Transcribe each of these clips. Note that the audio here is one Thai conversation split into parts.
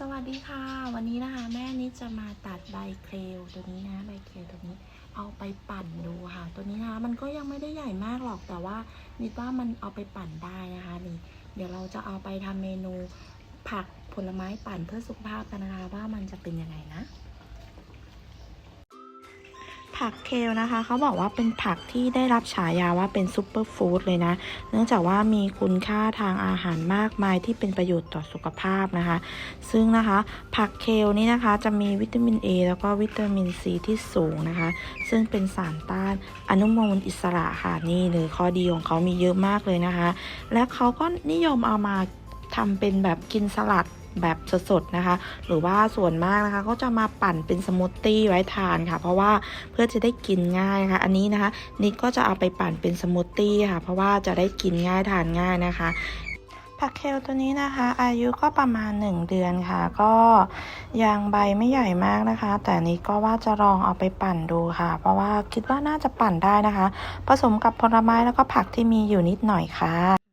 สวัสดีค่ะ วันนี้นะคะ แม่นิดจะมาตัดใบเคลวตัวนี้นะใบเคลวตัวนี้เอาไปปั่นดูค่ะ ตัวนี้นะคะมันก็ยังไม่ได้ใหญ่มากหรอกแต่ว่านิดว่ามันเอาไปปั่นได้นะคะนี่เดี๋ยวเราจะเอาไปทำเมนูผักผลไม้ปั่นเพื่อสุขภาพกันนะคะว่ามันจะเป็นยังไงนะ ผักเคลนะคะเขาบอกว่าเป็นผักที่ได้รับฉายาว่าเป็นซูเปอร์ฟู้ดเลยนะ เนื่องจากว่ามีคุณค่าทางอาหารมากมายที่เป็นประโยชน์ต่อสุขภาพนะคะ ซึ่งนะคะ ผักเคลนี่นะคะจะมีวิตามิน A แล้วก็วิตามิน C ที่สูงนะคะ ซึ่งเป็นสารต้านอนุมูลอิสระค่ะนี่เลยข้อดีของเขามีเยอะมากเลยนะคะ และเขาก็นิยมเอามาทำเป็นแบบกินสลัด แบบสดๆนะคะ หรือว่าส่วนมากนะคะ ก็จะมาปั่นเป็นสมูทตี้ไว้ทานค่ะ เพราะว่าเพื่อจะได้กินง่ายนะคะ อันนี้นะคะนิดก็จะเอาไปปั่นเป็นสมูทตี้ค่ะ เพราะว่าจะได้กินง่ายทานง่ายนะคะผักเคลตัวนี้นะคะ อายุก็ประมาณ 1 เดือนค่ะ ก็ยังใบไม่ใหญ่มากนะคะ แต่นี้ก็ว่าจะลองเอาไปปั่นดูค่ะ เพราะว่าคิดว่าน่าจะปั่นได้นะคะ ผสมกับผลไม้แล้วก็ผักที่มีอยู่นิดหน่อยค่ะ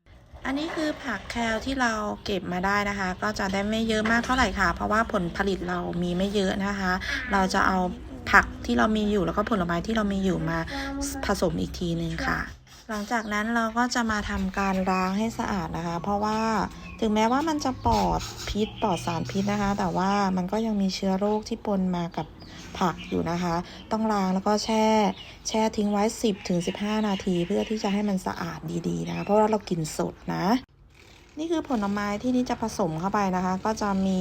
อันนี้คือผักแคลที่เราเก็บมาได้นะคะ ก็จะได้ไม่เยอะมากเท่าไหร่ค่ะ เพราะว่าผลผลิตเรามีไม่เยอะนะคะ เราจะเอาผักที่เรามีอยู่แล้วก็ผลไม้ที่เรามีอยู่มาผสมอีกทีนึงค่ะ หลังจากนั้นเราก็จะมาทำการล้างให้สะอาดนะคะ เพราะว่าถึงแม้ว่ามันจะปลอดพิษปลอดสารพิษนะคะ แต่ว่ามันก็ยังมีเชื้อโรคที่ปนมากับผักอยู่นะคะ ต้องล้างแล้วก็แช่ แช่ทิ้งไว้ 10ถึง15 นาที เพื่อที่จะให้มันสะอาดดีๆนะคะ เพราะว่าเรากินสดนะ นี่คือผลไม้ที่นี่จะผสมเข้าไปนะคะ ก็จะมี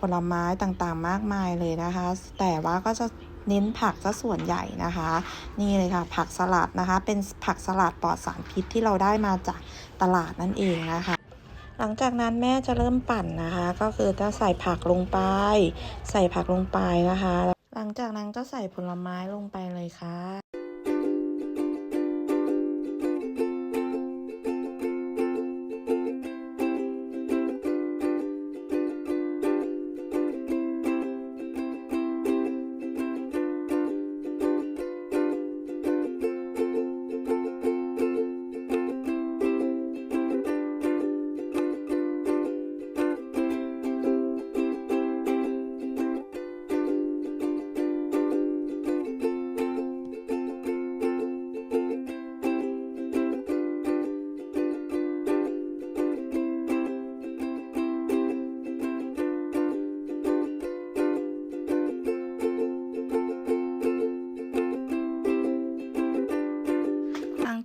ผลไม้ต่างๆมากมายเลยนะคะ แต่ว่าก็จะเน้นผักซะส่วนใหญ่นะคะ นี่เลยค่ะ ผักสลัดนะคะ เป็นผักสลัดปลอดสารพิษที่เราได้มาจากตลาดนั่นเองนะคะ หลังจากนั้นแม่จะเริ่มปั่นนะคะ ก็คือจะใส่ผักลงไป ใส่ผักลงไปนะคะ หลังจากนั้นก็ใส่ผลไม้ลงไปเลยค่ะ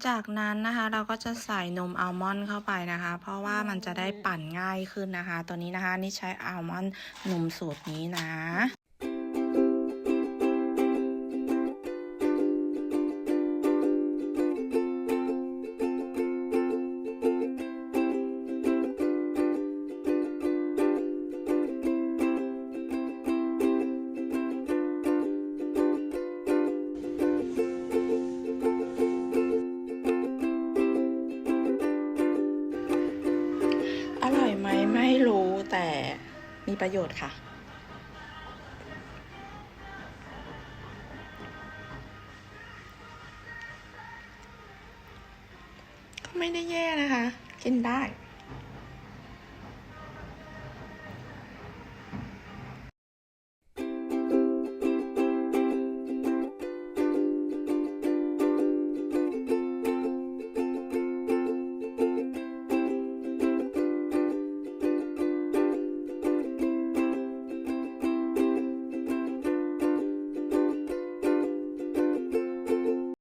จากนั้นนะคะเราก็จะใส่นมอัลมอนด์เข้าไปนะคะ เพราะว่ามันจะได้ปั่นง่ายขึ้นนะคะ ตัวนี้นะคะนี่ใช้อัลมอนด์นมสูตรนี้นะ ไม่รู้แต่มีประโยชน์ค่ะ ก็ไม่ได้แย่นะคะ กินได้